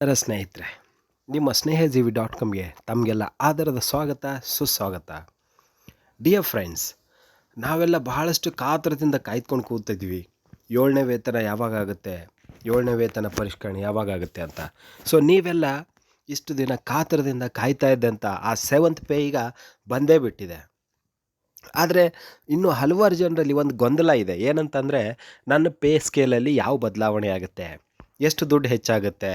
ನಮಸ್ಕಾರ ಸ್ನೇಹಿತರೆ, ನಿಮ್ಮ ಸ್ನೇಹಜೀವಿ ಡಾಟ್ ಕಾಮ್ಗೆ ತಮಗೆಲ್ಲ ಆಧಾರದ ಸ್ವಾಗತ, ಸುಸ್ವಾಗತ. ಡಿಯರ್ ಫ್ರೆಂಡ್ಸ್ ನಾವೆಲ್ಲ ಬಹಳಷ್ಟು ಕಾತರದಿಂದ ಕಾಯ್ದುಕೊಂಡು ಕೂತಿದ್ವಿ. ಏಳನೇ ವೇತನ ಯಾವಾಗ ಆಗುತ್ತೆ, ಏಳನೇ ವೇತನ ಪರಿಷ್ಕರಣೆ ಯಾವಾಗ ಆಗುತ್ತೆ ಅಂತ. ಸೊ ನೀವೆಲ್ಲ ಇಷ್ಟು ದಿನ ಕಾತರದಿಂದ ಕಾಯ್ತಾ ಇದ್ದಂಥ ಆ ಸೆವೆಂತ್ ಪೇ ಈಗ ಬಂದೇ ಬಿಟ್ಟಿದೆ. ಆದರೆ, ಇನ್ನೂ ಹಲವಾರು ಜನರಲ್ಲಿ ಒಂದು ಗೊಂದಲ ಇದೆ. ಏನಂತಂದರೆ, ನನ್ನ ಪೇ ಸ್ಕೇಲಲ್ಲಿ ಯಾವ ಬದಲಾವಣೆ ಆಗುತ್ತೆ? ಎಷ್ಟು ದುಡ್ಡು ಹೆಚ್ಚಾಗುತ್ತೆ?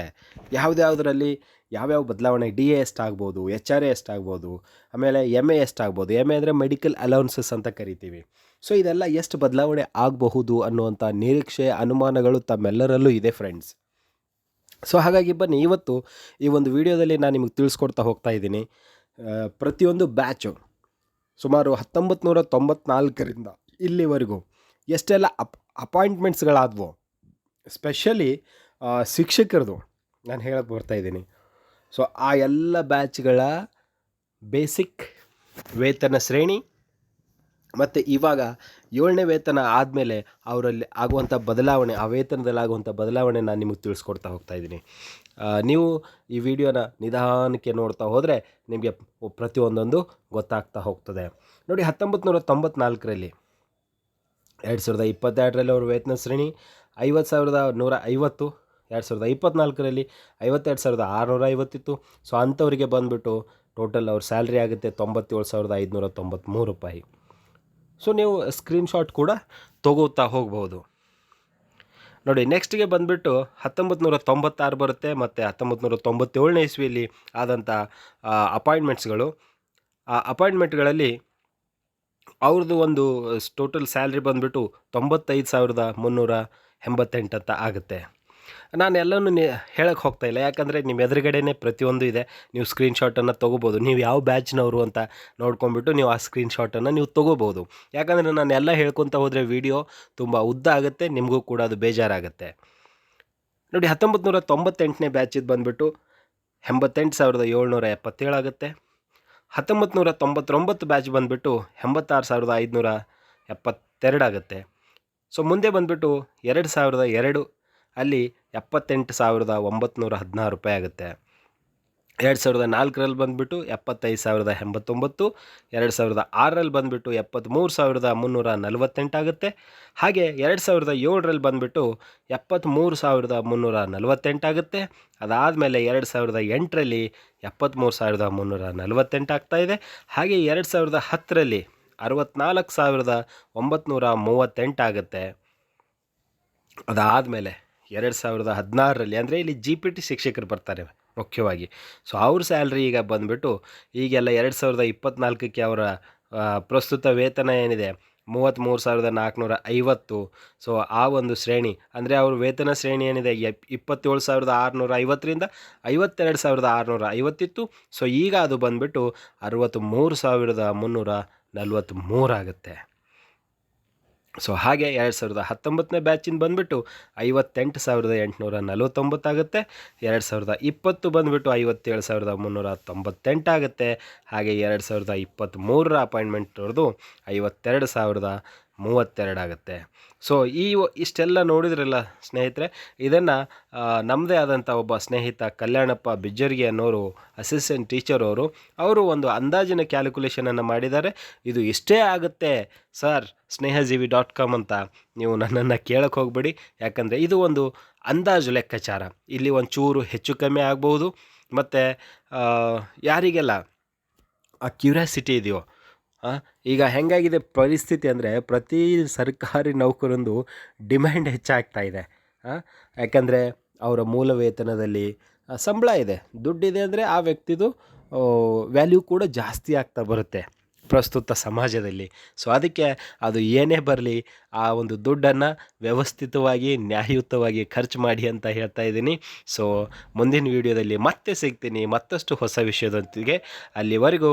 ಯಾವುದ್ಯಾವುದರಲ್ಲಿ ಯಾವ್ಯಾವ ಬದಲಾವಣೆ ಡಿ ಎ ಎಷ್ಟಾಗ್ಬೋದು ಎಚ್ ಆರ್ ಎ ಎಷ್ಟಾಗ್ಬೋದು ಆಮೇಲೆ ಎಂ ಎ ಎಷ್ಟಾಗ್ಬೋದು ಎಂ ಎ ಅಂದರೆ ಮೆಡಿಕಲ್ ಅಲೌನ್ಸಸ್ ಅಂತ ಕರಿತೀವಿ. ಸೊ ಇದೆಲ್ಲ ಎಷ್ಟು ಬದಲಾವಣೆ ಆಗಬಹುದು ಅನ್ನುವಂಥ ನಿರೀಕ್ಷೆ, ಅನುಮಾನಗಳು ತಮ್ಮೆಲ್ಲರಲ್ಲೂ ಇದೆ ಫ್ರೆಂಡ್ಸ್. ಸೊ ಹಾಗಾಗಿ ಬನ್ನಿ, ಇವತ್ತು ಈ ಒಂದು ವಿಡಿಯೋದಲ್ಲಿ ನಾನು ನಿಮಗೆ ತಿಳಿಸ್ಕೊಡ್ತಾ ಹೋಗ್ತಾ ಇದ್ದೀನಿ. ಪ್ರತಿಯೊಂದು ಬ್ಯಾಚು ಸುಮಾರು ಹತ್ತೊಂಬತ್ತು ನೂರ ತೊಂಬತ್ನಾಲ್ಕರಿಂದ ಇಲ್ಲಿವರೆಗೂ ಎಷ್ಟೆಲ್ಲ ಅಪ್, ಅಪಾಯಿಂಟ್ಮೆಂಟ್ಸ್ಗಳಾದವು, ಸ್ಪೆಷಲಿ ಶಿಕ್ಷಕರದು ನಾನು ಹೇಳಕ್ಕೆ ಬರ್ತಾ ಇದ್ದೀನಿ. ಸೊ ಆ ಎಲ್ಲ ಬ್ಯಾಚ್ಗಳ ಬೇಸಿಕ್ ವೇತನ ಶ್ರೇಣಿ ಮತ್ತು ಇವಾಗ ಏಳನೇ ವೇತನ ಆದಮೇಲೆ ಅವರಲ್ಲಿ ಆಗುವಂಥ ಬದಲಾವಣೆ, ಆ ವೇತನದಲ್ಲಿ ಆಗುವಂಥ ಬದಲಾವಣೆ ನಾನು ನಿಮಗೆ ತಿಳಿಸ್ಕೊಡ್ತಾ ಹೋಗ್ತಾ ಇದ್ದೀನಿ. ನೀವು ಈ ವಿಡಿಯೋನ ನಿಧಾನಕ್ಕೆ ನೋಡ್ತಾ ಹೋದರೆ ನಿಮಗೆ ಪ್ರತಿಯೊಂದೊಂದು ಗೊತ್ತಾಗ್ತಾ ಹೋಗ್ತದೆ. ನೋಡಿ ಹತ್ತೊಂಬತ್ತು ನೂರ ತೊಂಬತ್ನಾಲ್ಕರಲ್ಲಿ ಎರಡು ಸಾವಿರದ ಇಪ್ಪತ್ತೆರಡರಲ್ಲಿ ಅವ್ರ ವೇತನ ಶ್ರೇಣಿ ಐವತ್ತು ಸಾವಿರದ ನೂರ ಐವತ್ತು ಎರಡು ಸಾವಿರದ ಇಪ್ಪತ್ನಾಲ್ಕರಲ್ಲಿ ಐವತ್ತೆರಡು ಸಾವಿರದ ಆರುನೂರ ಐವತ್ತಿತ್ತು. ಸೊ ಅಂಥವರಿಗೆ ಬಂದುಬಿಟ್ಟು ಟೋಟಲ್ ಅವ್ರ ಸ್ಯಾಲ್ರಿ ಆಗುತ್ತೆ ತೊಂಬತ್ತೇಳು ಸಾವಿರದ ಐದುನೂರ ತೊಂಬತ್ತ್ಮೂರು ರೂಪಾಯಿ. ಸೊ ನೀವು ಸ್ಕ್ರೀನ್ಶಾಟ್ ಕೂಡ ತಗೋತಾ ಹೋಗ್ಬೋದು. ನೋಡಿ ನೆಕ್ಸ್ಟ್ಗೆ ಬಂದುಬಿಟ್ಟು ಹತ್ತೊಂಬತ್ತು ನೂರ ತೊಂಬತ್ತಾರು ಬರುತ್ತೆ ಮತ್ತು ಹತ್ತೊಂಬತ್ತು ನೂರ ತೊಂಬತ್ತೇಳನೇ ಇಸ್ವಿಯಲ್ಲಿ ಆದಂಥ ಅಪಾಯಿಂಟ್ಮೆಂಟ್ಸ್ಗಳು ಆ ಅಪಾಯಿಂಟ್ಮೆಂಟ್ಗಳಲ್ಲಿ ಅವ್ರದ್ದು ಒಂದು ಟೋಟಲ್ ಸ್ಯಾಲ್ರಿ ಬಂದುಬಿಟ್ಟು ತೊಂಬತ್ತೈದು ಸಾವಿರದ ಮುನ್ನೂರ ಎಂಬತ್ತೆಂಟು ಅಂತ ಆಗುತ್ತೆ. ನಾನು ಎಲ್ಲನೂ ಹೇಳಕ್ಕೆ ಹೋಗ್ತಾ ಇಲ್ಲ. ಯಾಕಂದರೆ ನಿಮ್ಮ ಎದುರುಗಡೆನೇ ಪ್ರತಿಯೊಂದು ಇದೆ. ನೀವು ಸ್ಕ್ರೀನ್ಶಾಟನ್ನು ತೊಗೋಬೋದು. ನೀವು ಯಾವ ಬ್ಯಾಚ್ನವರು ಅಂತ ನೋಡ್ಕೊಂಬಿಟ್ಟು ನೀವು ಆ ಸ್ಕ್ರೀನ್ಶಾಟನ್ನು ನೀವು ತೊಗೋಬೋದು. ಯಾಕಂದರೆ ನಾನು ಎಲ್ಲ ಹೇಳ್ಕೊತ ಹೋದರೆ ವಿಡಿಯೋ ತುಂಬ ಉದ್ದ ಆಗುತ್ತೆ, ನಿಮಗೂ ಕೂಡ ಅದು ಬೇಜಾರಾಗುತ್ತೆ. ನೋಡಿ ಹತ್ತೊಂಬತ್ತು ನೂರ ತೊಂಬತ್ತೆಂಟನೇ ಬ್ಯಾಚಿದ್ದು ಬಂದುಬಿಟ್ಟು ಎಂಬತ್ತೆಂಟು ಸಾವಿರದ ಏಳ್ನೂರ ಎಪ್ಪತ್ತೇಳು ಆಗುತ್ತೆ. ಹತ್ತೊಂಬತ್ತು ನೂರ ತೊಂಬತ್ತೊಂಬತ್ತು ಬ್ಯಾಚ್ ಬಂದುಬಿಟ್ಟು ಎಂಬತ್ತಾರು ಸಾವಿರದ ಐದುನೂರ ಎಪ್ಪತ್ತೆರಡಾಗುತ್ತೆ ಸೊ, ಮುಂದೆ ಬಂದುಬಿಟ್ಟು ಎರಡು ಸಾವಿರದ ಎರಡು ಅಲ್ಲಿ ಎಪ್ಪತ್ತೆಂಟು ಸಾವಿರದ ಒಂಬತ್ತು ಹದಿನಾರು ರೂಪಾಯಿ ಆಗುತ್ತೆ. ಎರಡು ಸಾವಿರದ ನಾಲ್ಕರಲ್ಲಿ ಬಂದುಬಿಟ್ಟು ಎಪ್ಪತ್ತೈದು ಸಾವಿರದ ಎಂಬತ್ತೊಂಬತ್ತು, ಎರಡು ಸಾವಿರದ ಆರರಲ್ಲಿ ಬಂದುಬಿಟ್ಟು ಎಪ್ಪತ್ತ್ಮೂರು ಸಾವಿರದ ಮುನ್ನೂರ ನಲವತ್ತೆಂಟಾಗುತ್ತೆ ಹಾಗೆ ಎರಡು ಸಾವಿರದ ಏಳರಲ್ಲಿ ಬಂದುಬಿಟ್ಟು ಎಪ್ಪತ್ತ್ಮೂರು ಸಾವಿರದ ಮುನ್ನೂರ ನಲವತ್ತೆಂಟಾಗುತ್ತೆ ಅದಾದಮೇಲೆ ಎರಡು ಸಾವಿರದ ಎಂಟರಲ್ಲಿ ಎಪ್ಪತ್ತ್ಮೂರು ಸಾವಿರದ ಮುನ್ನೂರ ನಲವತ್ತೆಂಟು ಇದೆ. ಹಾಗೆ ಎರಡು ಸಾವಿರದ ಹತ್ತರಲ್ಲಿ ಅರವತ್ತ್ನಾಲ್ಕು ಸಾವಿರದ ಒಂಬತ್ನೂರ ಮೂವತ್ತೆಂಟು ಆಗುತ್ತೆ. ಅದಾದಮೇಲೆ ಎರಡು ಸಾವಿರದ ಹದಿನಾರರಲ್ಲಿ, ಅಂದರೆ ಇಲ್ಲಿ ಜಿ ಪಿ ಟಿ ಶಿಕ್ಷಕರು ಬರ್ತಾರೆ ಮುಖ್ಯವಾಗಿ. ಸೊ ಅವ್ರ ಸ್ಯಾಲ್ರಿ ಈಗ ಬಂದುಬಿಟ್ಟು ಈಗೆಲ್ಲ ಎರಡು ಸಾವಿರದ ಇಪ್ಪತ್ತ್ನಾಲ್ಕಕ್ಕೆ ಅವರ ಪ್ರಸ್ತುತ ವೇತನ ಏನಿದೆ? ಮೂವತ್ತ್ಮೂರು ಸಾವಿರದ ನಾಲ್ಕುನೂರ ಐವತ್ತು ಸೊ ಆ ಒಂದು ಶ್ರೇಣಿ, ಅಂದರೆ ಅವ್ರ ವೇತನ ಶ್ರೇಣಿ ಏನಿದೆ? ಎಪ್, ಇಪ್ಪತ್ತೇಳು ಸಾವಿರದ ಆರುನೂರ ಐವತ್ತರಿಂದ ಐವತ್ತೆರಡು ಸಾವಿರದ ಆರುನೂರ ಐವತ್ತಿತ್ತು ಸೊ ಈಗ ಅದು ಬಂದುಬಿಟ್ಟು ಅರವತ್ತ್ಮೂರು ಸಾವಿರದ ಮುನ್ನೂರ ನಲ್ವತ್ತ್ಮೂರಾಗುತ್ತೆ ಸೊ ಹಾಗೆ ಎರಡು ಸಾವಿರದ ಹತ್ತೊಂಬತ್ತನೇ ಬ್ಯಾಚಿನ ಬಂದುಬಿಟ್ಟು ಐವತ್ತೆಂಟು ಸಾವಿರದ ಎಂಟುನೂರ ನಲವತ್ತೊಂಬತ್ತಾಗುತ್ತೆ ಎರಡು ಸಾವಿರದ ಇಪ್ಪತ್ತು ಬಂದುಬಿಟ್ಟು ಐವತ್ತೇಳು ಸಾವಿರದ ಮುನ್ನೂರ ತೊಂಬತ್ತೆಂಟು ಆಗುತ್ತೆ. ಹಾಗೆ ಎರಡು ಸಾವಿರದ ಇಪ್ಪತ್ತ್ಮೂರರ ಅಪಾಯಿಂಟ್ಮೆಂಟ್ರದ್ದು ಐವತ್ತೆರಡು ಸಾವಿರದ ಮೂವತ್ತೆರಡು ಆಗುತ್ತೆ. ಸೊ ಈ ಇಷ್ಟೆಲ್ಲ ನೋಡಿದ್ರಲ್ಲ ಸ್ನೇಹಿತರೆ, ಇದನ್ನು ನಮ್ಮದೇ ಆದಂಥ ಒಬ್ಬ ಸ್ನೇಹಿತ ಕಲ್ಯಾಣಪ್ಪ ಬಿಜ್ಜರ್ಗಿ ಅನ್ನೋರು ಅಸಿಸ್ಟೆಂಟ್ ಟೀಚರ್ ಅವರು ಅವರು ಒಂದು ಅಂದಾಜಿನ ಕ್ಯಾಲ್ಕುಲೇಷನನ್ನು ಮಾಡಿದ್ದಾರೆ. ಇದು ಇಷ್ಟೇ ಆಗುತ್ತೆ ಸರ್ ಸ್ನೇಹಜೀವಿ ಡಾಟ್ ಕಾಮ್ ಅಂತ ನೀವು ನನ್ನನ್ನು ಕೇಳಕ್ಕೆ ಹೋಗಬೇಡಿ. ಯಾಕಂದರೆ ಇದು ಒಂದು ಅಂದಾಜು ಲೆಕ್ಕಾಚಾರ. ಇಲ್ಲಿ ಒಂದು ಚೂರು ಹೆಚ್ಚು ಕಮ್ಮಿ ಆಗ್ಬೋದು ಮತ್ತು ಯಾರಿಗೆಲ್ಲ, ಆ ಕ್ಯೂರಿಯಾಸಿಟಿ ಇದೆಯೋ ಈಗ ಹೆಂಗಾಗಿದೆ ಪರಿಸ್ಥಿತಿ ಅಂದರೆ ಪ್ರತಿ ಸರ್ಕಾರಿ ನೌಕರಂದು ಡಿಮ್ಯಾಂಡ್ ಹೆಚ್ಚಾಗ್ತಾ ಇದೆ. ಯಾಕಂದರೆ ಅವರ ಮೂಲ ವೇತನದಲ್ಲಿ ಸಂಬಳ ಇದೆ. ದುಡ್ಡಿದೆ ಅಂದರೆ ಆ ವ್ಯಕ್ತಿದು ವ್ಯಾಲ್ಯೂ ಕೂಡ ಜಾಸ್ತಿ ಆಗ್ತಾ ಬರುತ್ತೆ ಪ್ರಸ್ತುತ ಸಮಾಜದಲ್ಲಿ. ಸೊ ಅದಕ್ಕೆ ಅದು ಏನೇ ಬರಲಿ, ಆ ಒಂದು ದುಡ್ಡನ್ನು ವ್ಯವಸ್ಥಿತವಾಗಿ, ನ್ಯಾಯಯುತವಾಗಿ ಖರ್ಚು ಮಾಡಿ ಅಂತ ಹೇಳ್ತಾ ಇದ್ದೀನಿ. ಸೊ ಮುಂದಿನ ವಿಡಿಯೋದಲ್ಲಿ ಮತ್ತೆ ಸಿಗ್ತೀನಿ. ಮತ್ತಷ್ಟು ಹೊಸ ವಿಷಯದೊಂದಿಗೆ ಅಲ್ಲಿವರೆಗೂ